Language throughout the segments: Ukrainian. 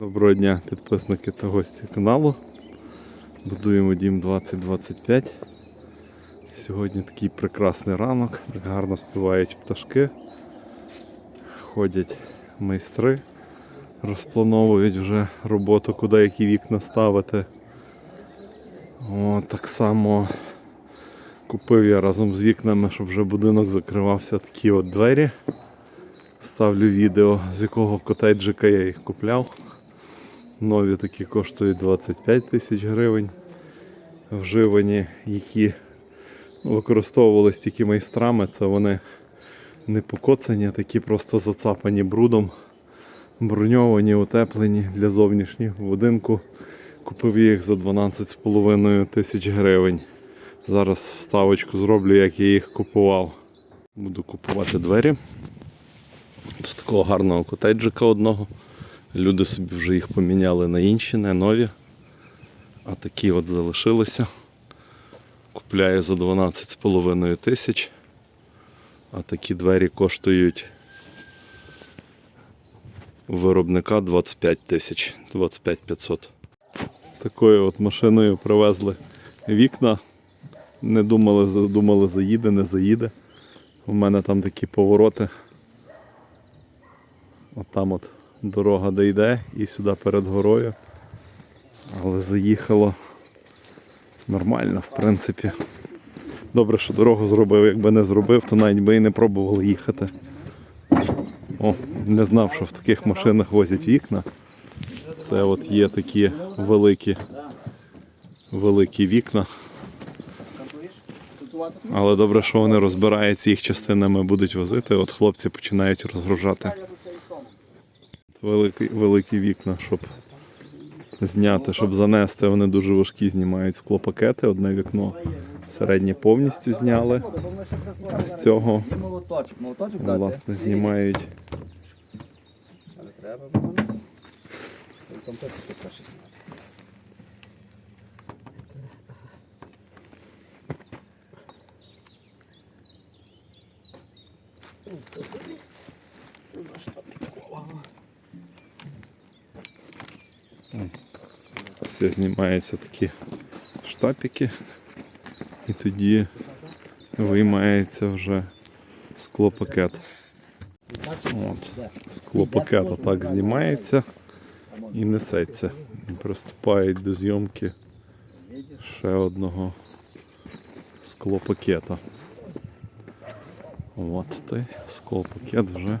Доброго дня, підписники та гості каналу. Будуємо дім 2025. Сьогодні такий прекрасний ранок, так гарно співають пташки, ходять майстри, розплановують вже роботу, куди які вікна ставити. О, так само купив я разом з вікнами, щоб вже будинок закривався такі от двері. Вставлю відео, з якого котеджика я їх купляв. Нові такі коштують 25 тисяч гривень. Вживані, які використовувались тільки майстрами, це вони не покоцані, такі просто зацапані брудом, броньовані, утеплені для зовнішнього будинку. Купив їх за 12,5 тисяч гривень. Зараз вставочку зроблю, як я їх купував. Буду купувати двері. З такого гарного котеджика одного. Люди собі вже їх поміняли на інші, не нові. А такі от залишилися. Купляю за 12,5 тисяч. А такі двері коштують виробника 25 тисяч, 25 500. Такою от машиною привезли вікна. Не думали, думали заїде, не заїде. У мене там такі повороти. От там от дорога дейде і сюди перед горою. Але заїхало нормально, в принципі. Добре, що дорогу зробив. Якби не зробив, то навіть би і не пробували їхати. О, не знав, що в таких машинах возять вікна. Це от є такі великі, великі вікна. Але добре, що вони розбираються, їх частинами будуть возити. От хлопці починають розгружати великі, великі вікна, щоб зняти, щоб занести. Вони дуже важкі, знімають склопакети. Одне вікно середнє повністю зняли. А з цього дати. власне знімають. Але треба. Там теж Все знімаються такі штапики. І тоді виймається вже склопакет. От. Склопакет отак знімається і несеться. І приступають до зйомки ще одного склопакета. От той склопакет вже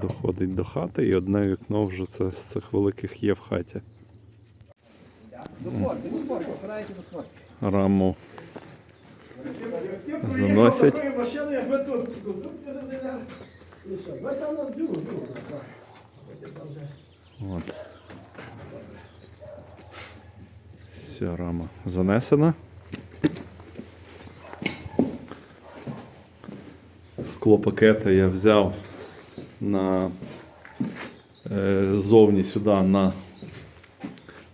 доходить до хати і одне вікно вже це з цих великих є в хаті. До форки, до форки, опираєте до форки. Раму заносять. От. Все, рама занесена. Склопакети я взяв на е, зовні сюди на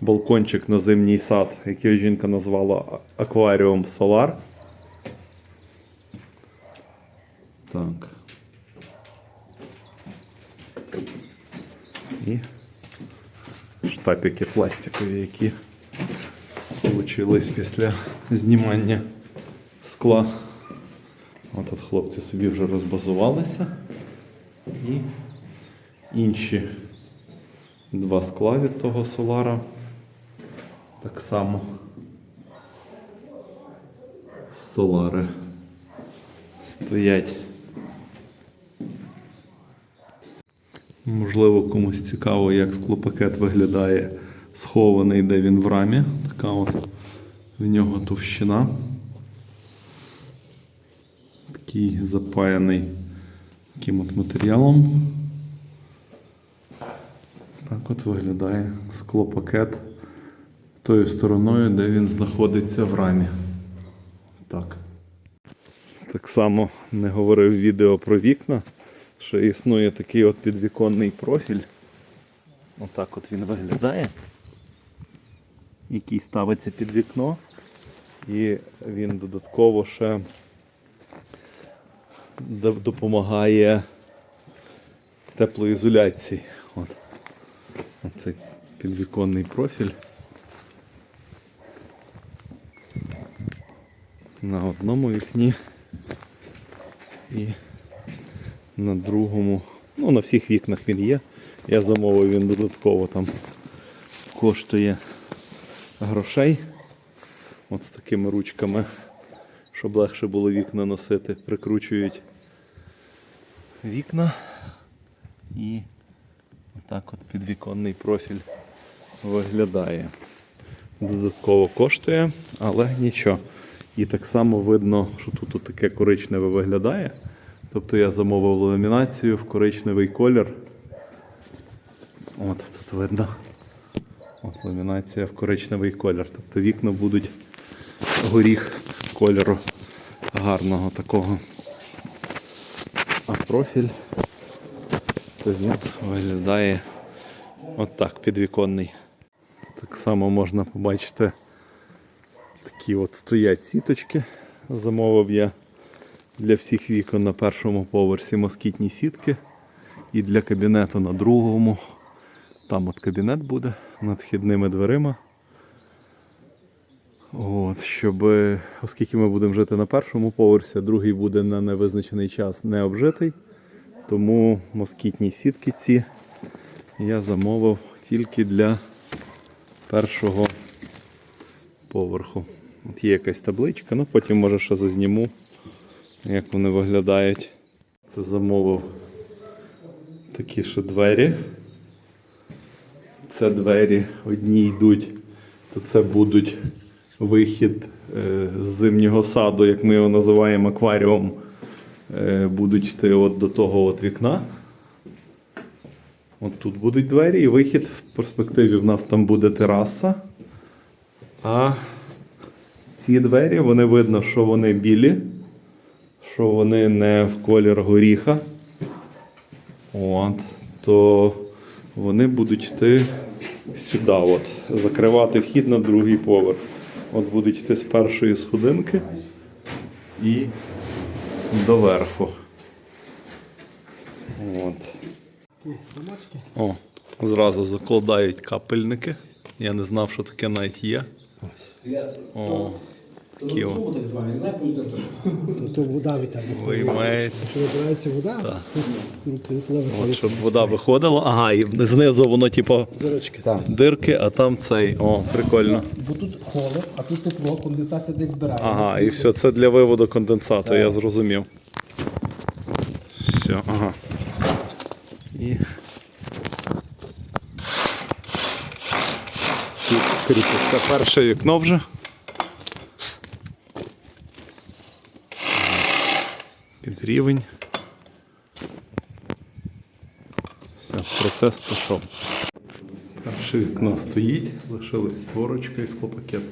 балкончик на зимній сад, який жінка назвала акваріум Solar. Так. І штапики пластикові, які получились після знімання скла. От тут хлопці собі вже розбазувалися. І інші два скла від того солара. Так само солари стоять. Можливо, комусь цікаво, як склопакет виглядає схований, де він в рамі. Така от в нього товщина. Такий запаяний таким от матеріалом. Так от виглядає склопакет тою стороною, де він знаходиться в рамі. Так. Так само не говорив відео про вікна, що існує такий от підвіконний профіль. Отак от він виглядає. Який ставиться під вікно. І він додатково ще допомагає теплоізоляції. От. цей підвіконний профіль. На одному вікні і на другому. Ну, на всіх вікнах він є. Я замовив він додатково там коштує грошей. От з такими ручками, щоб легше було вікна носити. Прикручують вікна і отак от підвіконний профіль виглядає. Додатково коштує, але нічого. І так само видно, що тут таке коричневе виглядає. Тобто я замовив ламінацію в коричневий колір. От тут видно. От ламінація в коричневий колір. Тобто вікна будуть горіх кольору гарного такого. А профіль виглядає отак підвіконний. Так само можна побачити такі от стоять сіточки. Замовив я для всіх вікон на першому поверсі москітні сітки. І для кабінету на другому. Там от кабінет буде над вхідними дверима. От, щоб, оскільки ми будемо жити на першому поверсі, другий буде на невизначений час не обжитий. Тому москітні сітки ці я замовив тільки для першого поверху. От є якась табличка, ну потім може ще зазніму, як вони виглядають. Це замовив такі ще двері. Це двері одні йдуть, то це будуть вихід е, з зимнього саду, як ми його називаємо акваріум. Е, будуть йти от до того от вікна. От тут будуть двері і вихід. В перспективі в нас там буде тераса. А ці двері, вони видно, що вони білі, що вони не в колір горіха. От, то вони будуть йти сюди, от, закривати вхід на другий поверх. От будуть йти з першої сходинки і доверху. От. О, зразу закладають капельники. Я не знав, що таке навіть є. О, такі о. так званий, не знаю, То, то вода від там. Виймають. Якщо набирається вода, і туди От, виходить. щоб вода виходила. Ага, і знизу воно, типу, Дирочки. дирки, а там цей. О, прикольно. Бо тут холод, а тут тепло, конденсація десь збирає. Ага, і все, це для виводу конденсату, я зрозумів. Все, ага. І. Тут кріпиться перше вікно вже. Рівень. Все, процес пішов. Перше вікно стоїть, лишилась створочка і склопакет.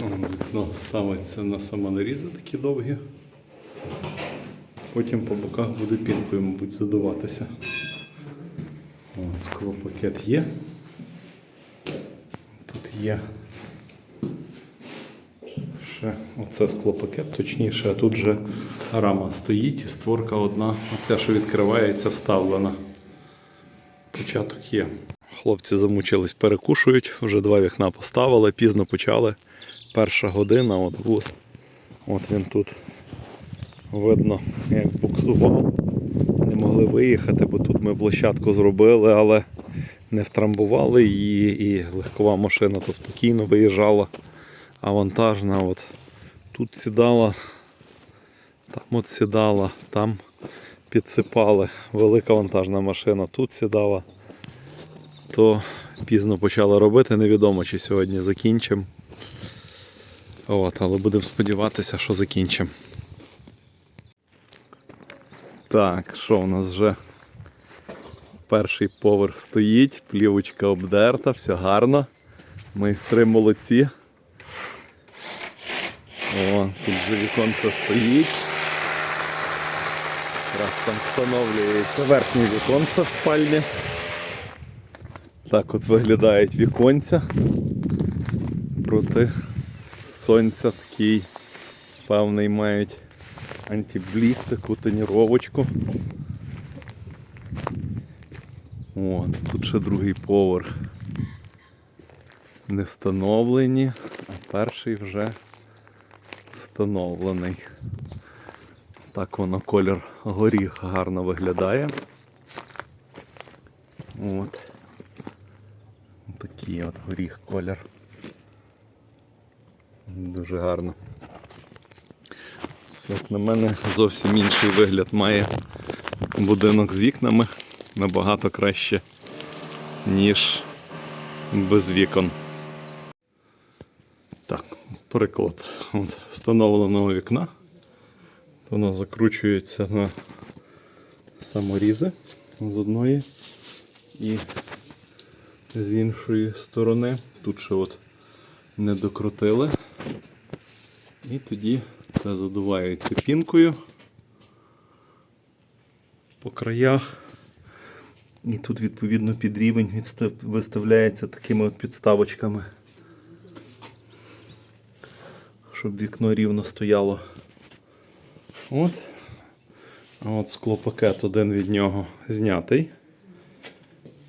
Вікно ставиться на самонарізи такі довгі. Потім по боках буде пінкою, мабуть, задуватися. От, склопакет є. Тут є ще оце склопакет, точніше, а тут же рама стоїть і створка одна. Оця, що відкривається, вставлена. Початок є. Хлопці замучились, перекушують, вже два вікна поставили, пізно почали. Перша година, от вуз. От він тут видно, як буксував. Не могли виїхати, бо тут ми площадку зробили, але не втрамбували її і легкова машина то спокійно виїжджала. А вантажна от тут сідала, там от сідала, там підсипали. Велика вантажна машина тут сідала. То пізно почали робити, невідомо чи сьогодні закінчимо. От, але будемо сподіватися, що закінчимо. Так, що у нас вже перший поверх стоїть, плівочка обдерта, все гарно. Майстри молодці. О, тут вже віконце стоїть. Якраз там встановлюється верхнє віконце в спальні. Так от виглядають віконця. Проти сонця такий певний мають антиблік, таку тоніровочку. От, тут ще другий поверх. Не встановлені, а перший вже встановлений. Так воно колір горіх гарно виглядає. От. Такий от горіх колір. Дуже гарно. Як на мене, зовсім інший вигляд має будинок з вікнами набагато краще, ніж без вікон. Так, приклад От, встановленого вікна. Воно закручується на саморізи з одної і з іншої сторони. Тут ще от не докрутили. І тоді це задувається пінкою по краях. І тут відповідно під рівень виставляється такими от підставочками, щоб вікно рівно стояло. От. А от склопакет один від нього знятий.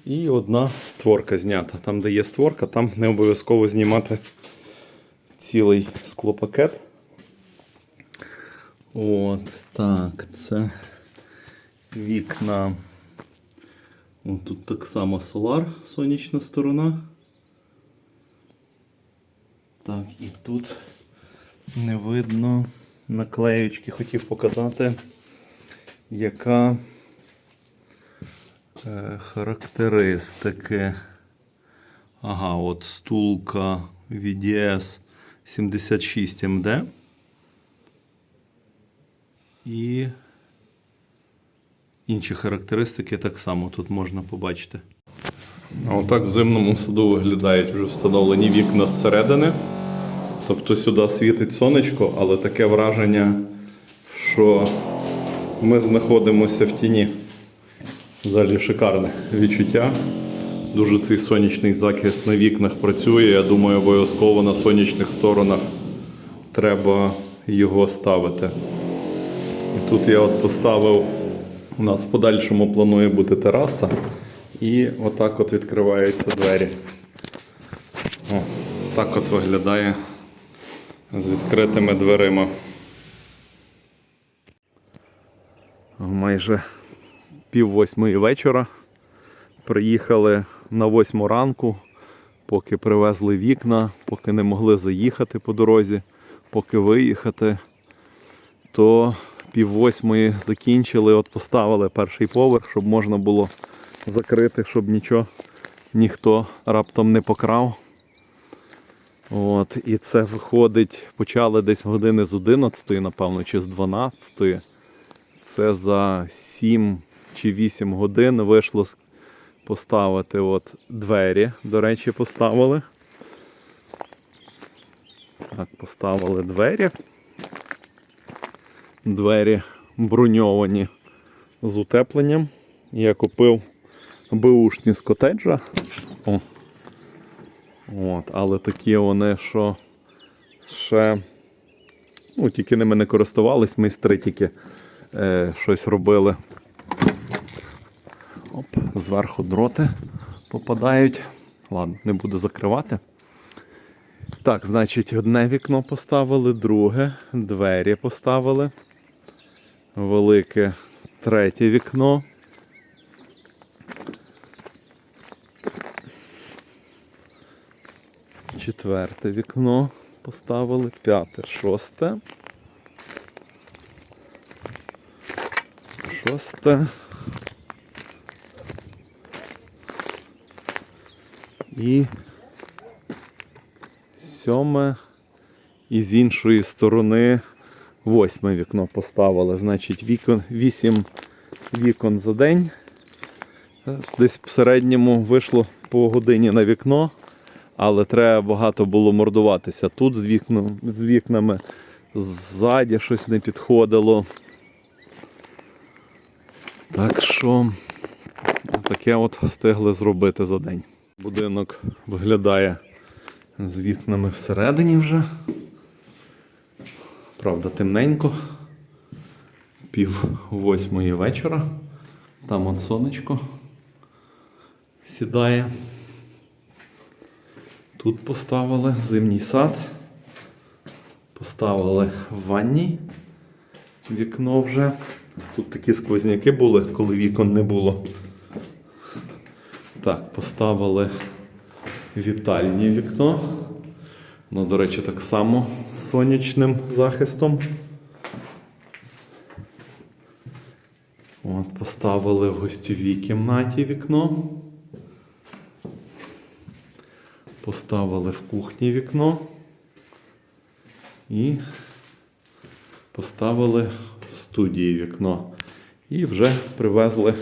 І одна створка знята. Там, де є створка, там не обов'язково знімати цілий склопакет. От, так, це вікна. О, тут так само солар, сонячна сторона. Так, і тут не видно наклеючки. Хотів показати, яка е, характеристики. Ага, от стулка VDS 76 MD. І інші характеристики так само тут можна побачити. Отак в зимному саду виглядають вже встановлені вікна зсередини. Тобто сюди світить сонечко, але таке враження, що ми знаходимося в тіні. Взагалі шикарне відчуття. Дуже цей сонячний захист на вікнах працює. Я думаю, обов'язково на сонячних сторонах треба його ставити. І тут я от поставив, у нас в подальшому планує бути тераса, і отак от відкриваються двері. О, так от виглядає з відкритими дверима. Майже пів восьмої вечора. Приїхали на восьму ранку, поки привезли вікна, поки не могли заїхати по дорозі, поки виїхати, то пів восьмої закінчили, от поставили перший поверх, щоб можна було закрити, щоб нічого ніхто раптом не покрав. От, і це виходить, почали десь години з 11, напевно, чи з 12. Це за 7 чи 8 годин вийшло поставити от двері. До речі, поставили. Так, поставили двері. Двері броньовані з утепленням. Я купив беушні з котеджа. О. От, але такі вони, що ще ну, тільки ними не користувались, майстри тільки е, щось робили. Оп, зверху дроти попадають. Ладно, не буду закривати. Так, значить, одне вікно поставили, друге, двері поставили. Велике третє вікно. Четверте вікно поставили, п'яте, шосте. Шосте. І сьоме. І з іншої сторони восьме вікно поставили. Значить, вікон, вісім вікон за день. Десь в середньому вийшло по годині на вікно, але треба багато було мордуватися. Тут з, вікном, з вікнами ззаді щось не підходило. Так що таке от встигли зробити за день. Будинок виглядає з вікнами всередині вже. Правда, темненько. Пів восьмої вечора. Там от сонечко. сідає. Тут поставили зимній сад. Поставили в ванній вікно вже. Тут такі сквозняки були, коли вікон не було. Так, поставили вітальні вікно. Воно, до речі, так само сонячним захистом. От, поставили в гостьовій кімнаті вікно. Поставили в кухні вікно. І поставили в студії вікно. І вже привезли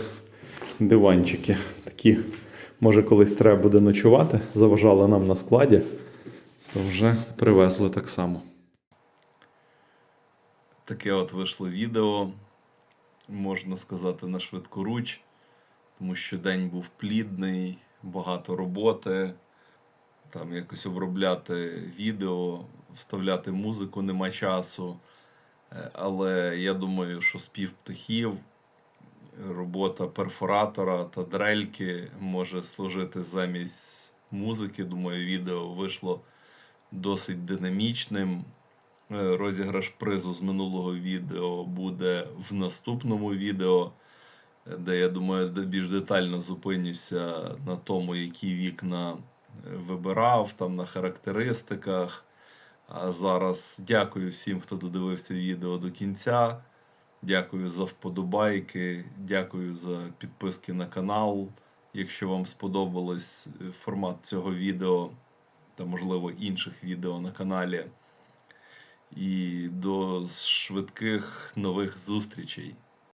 диванчики. Такі, може, колись треба буде ночувати. Заважали нам на складі, то вже привезли так само. Таке от вийшло відео, можна сказати, на швидкоруч, тому що день був плідний, багато роботи. Там якось обробляти відео, вставляти музику нема часу. Е, Але я думаю, що спів птахів, робота перфоратора та дрельки може служити замість музики. Думаю, відео вийшло досить динамічним. Е, Розіграш призу з минулого відео буде в наступному відео, де я думаю, більш детально зупинюся на тому, які вікна вибирав, там на характеристиках. А зараз дякую всім, хто додивився відео до кінця. Дякую за вподобайки, дякую за підписки на канал. Якщо вам сподобалось е, формат цього відео та, можливо, інших відео на каналі. І до швидких нових зустрічей.